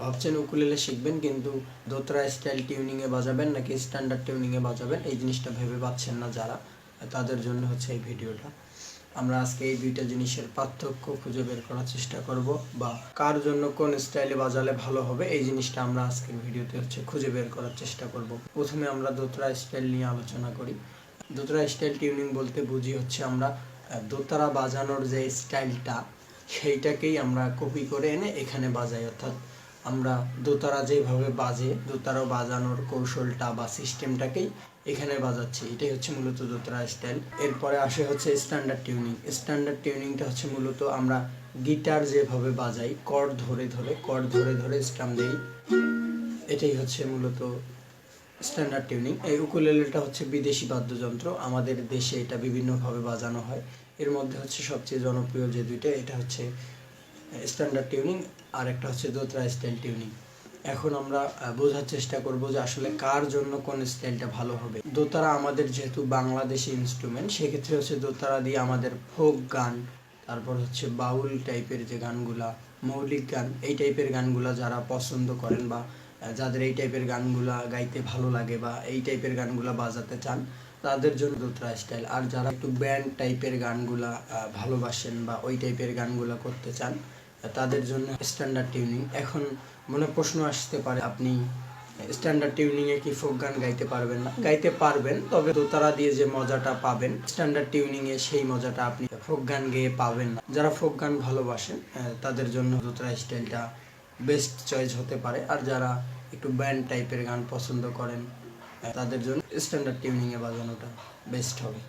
ভাবছেন উকুলেলে শিখবেন, কিন্তু দোতরা স্টাইল টিউনিংয়ে বাজাবেন নাকি স্ট্যান্ডার্ড টিউনিংয়ে বাজাবেন? এই জিনিসটা ভেবে পাচ্ছেন না যারা, তাদের জন্য হচ্ছে এই ভিডিওটা। আমরা আজকে এই দুইটা জিনিসের পার্থক্য খুঁজে বের করার চেষ্টা করব, বা কার জন্য কোন স্টাইলে বাজালে ভালো হবে, এই জিনিসটা আমরা আজকের ভিডিওতে হচ্ছে খুঁজে বের করার চেষ্টা করব। প্রথমে আমরা দোতরা স্টাইল নিয়ে আলোচনা করি। দোতরা স্টাইল টিউনিং বলতে বুঝি হচ্ছে আমরা দোতারা বাজানোর যে স্টাইলটা সেইটাকেই আমরা কপি করে এনে এখানে বাজাই, অর্থাৎ আমরা দোতারা যেভাবে বাজে, দোতারা বাজানোর কৌশলটা বা সিস্টেমটাকেই এখানে বাজাচ্ছি। এটাই হচ্ছে মূলত দোতারা স্টাইল এরপরে আসে হচ্ছে স্ট্যান্ডার্ড টিউনিং স্ট্যান্ডার্ড টিউনিংটা হচ্ছে মূলত আমরা গিটার যেভাবে বাজাই কর ধরে ধরে কর ধরে ধরে স্ট্রাম দেই। এটাই হচ্ছে মূলত স্ট্যান্ডার্ড টিউনিং এই উকুলেলেটা হচ্ছে বিদেশি বাদ্যযন্ত্র। আমাদের দেশে এটা বিভিন্নভাবে বাজানো হয়। এর মধ্যে হচ্ছে সবচেয়ে জনপ্রিয় যে দুইটা, এটা হচ্ছে স্ট্যান্ডার্ড টিউনিং আর একটা হচ্ছে দোতরা স্টাইল টিউনিং এখন আমরা বোঝার চেষ্টা করব যে আসলে কার জন্য কোন স্টাইলটা ভালো হবে। দোতারা আমাদের যেহেতু বাংলাদেশি ইনস্ট্রুমেন্ট সেক্ষেত্রে হচ্ছে দোতারা দিয়ে আমাদের ফোক গান, তারপর হচ্ছে বাউল টাইপের যে গানগুলা, মৌলিক গান, এই টাইপের গানগুলা যারা পছন্দ করেন বা যাদের এই টাইপের গানগুলা গাইতে ভালো লাগে বা এই টাইপের গানগুলা বাজাতে চান, তাদের জন্য দোতরা স্টাইল আর যারা একটু ব্যান্ড টাইপের গানগুলা ভালোবাসেন বা ওই টাইপের গানগুলা করতে চান তাদের জন্য স্ট্যান্ডার্ড টিউনিং এখন মনে প্রশ্ন আসতে পারে, আপনি স্ট্যান্ডার্ড টিউনিং এ কি ফোক গান গাইতে পারবেন না? গাইতে পারবেন, তবে দোতারা দিয়ে যে মজাটা পাবেন স্ট্যান্ডার্ড টিউনিং এ সেই মজাটা আপনি ফোক গান গেয়ে পাবেন না। যারা ফোক গান ভালোবাসেন তাদের জন্য দোতারা স্টাইলটা বেস্ট চয়েস হতে পারে। আর যারা একটু ব্যান্ড টাইপের গান পছন্দ করেন তাদের জন্য স্ট্যান্ডার্ড টিউনিং এ বাজানোটা বেস্ট হবে।